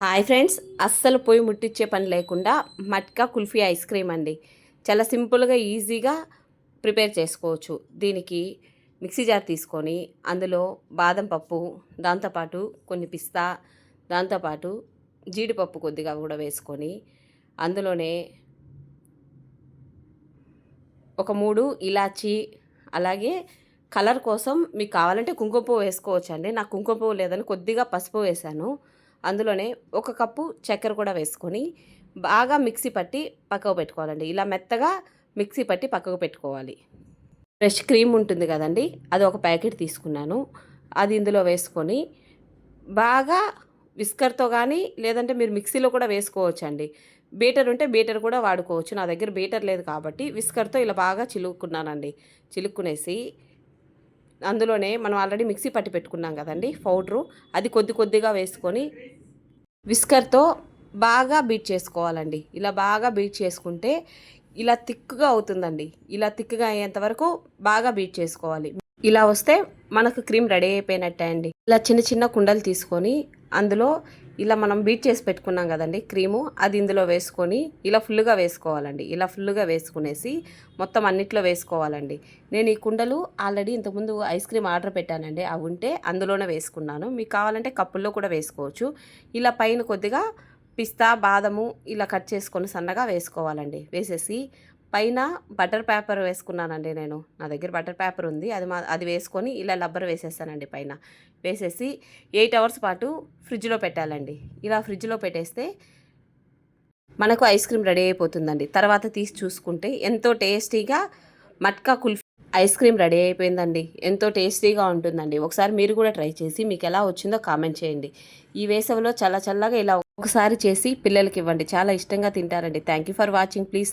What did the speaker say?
Hi friends అస్సలు పొయ్యి ముట్టించే పని లేకుండా మట్కా కుల్ఫీ ఐస్ క్రీమ్ అండి. చాలా సింపుల్గా ఈజీగా ప్రిపేర్ చేసుకోవచ్చు. దీనికి మిక్సీ జార్ తీసుకొని అందులో బాదం పప్పు దాంతోపాటు కొన్ని పిస్తా దాంతోపాటు జీడిపప్పు కొద్దిగా కూడా వేసుకొని అందులోనే ఒక మూడు ఇలాచి అలాగే కలర్ కోసం మీకు కావాలంటే కుంకుమ పువ్వు వేసుకోవచ్చు అండి నాకు కుంకుమ పువ్వు లేదని కొద్దిగా పసుపు వేశాను అందులోనే ఒక కప్పు చక్కెర కూడా వేసుకొని బాగా మిక్సీ పట్టి పక్కకు పెట్టుకోవాలండి. ఇలా మెత్తగా మిక్సీ పట్టి పక్కకు పెట్టుకోవాలి. ఫ్రెష్ క్రీమ్ ఉంటుంది కదండి అది ఒక ప్యాకెట్ తీసుకున్నాను. అది ఇందులో వేసుకొని బాగా విస్కర్తో కానీ లేదంటే మీరు మిక్సీలో కూడా వేసుకోవచ్చు అండి బీటర్ ఉంటే బీటర్ కూడా వాడుకోవచ్చు. నా దగ్గర బీటర్ లేదు కాబట్టి విస్కర్తో ఇలా బాగా చిలుక్కున్నానండి. చిలుక్కునేసి అందులోనే మనం ఆల్రెడీ మిక్సీ పట్టి పెట్టుకున్నాం కదండి పౌడరు. అది కొద్ది కొద్దిగా వేసుకొని విస్కర్తో బాగా బీట్ చేసుకోవాలండి. ఇలా బాగా బీట్ చేసుకుంటే ఇలా థిక్గా అవుతుందండి. ఇలా థిక్గా అయ్యేంత వరకు బాగా బీట్ చేసుకోవాలి. ఇలా వస్తే మనకు క్రీమ్ రెడీ అయిపోయినట్టే అండి. ఇలా చిన్న చిన్న కుండలు తీసుకొని అందులో ఇలా మనం బీట్ చేసి పెట్టుకున్నాం కదండి క్రీము. అది ఇందులో వేసుకొని ఇలా ఫుల్గా వేసుకోవాలండి. ఇలా ఫుల్గా వేసుకునేసి మొత్తం అన్నిట్లో వేసుకోవాలండి. నేను ఈ కుండలు ఆల్రెడీ ఇంతకుముందు ఐస్ క్రీమ్ ఆర్డర్ పెట్టానండి. అవి ఉంటే అందులోనే వేసుకున్నాను. మీకు కావాలంటే కప్పుల్లో కూడా వేసుకోవచ్చు. ఇలా పైన కొద్దిగా పిస్తా బాదము ఇలా కట్ చేసుకొని సన్నగా వేసుకోవాలండి. వేసేసి పైన బటర్ పేపర్ వేసుకున్నానండి నేను. నా దగ్గర బటర్ పేపర్ ఉంది. అది మా అది వేసుకొని ఇలా రబ్బర్ వేసేస్తానండి పైన. వేసేసి ఎయిట్ అవర్స్ పాటు ఫ్రిడ్జ్లో పెట్టాలండి. ఇలా ఫ్రిడ్జ్లో పెట్టేస్తే మనకు ఐస్ క్రీమ్ రెడీ అయిపోతుందండి. తర్వాత తీసి చూసుకుంటే ఎంతో టేస్టీగా matka kulfi ice cream ready అయిపోయిందండి. ఎంతో టేస్టీగా ఉంటుందండి. ఒకసారి మీరు కూడా ట్రై చేసి మీకు ఎలా వచ్చిందో కామెంట్ చేయండి. ఈ వేసవిలో చల్ల చల్లగా ఇలా ఒకసారి చేసి పిల్లలకి ఇవ్వండి. చాలా ఇష్టంగా తింటారండి. Thank you for watching. Please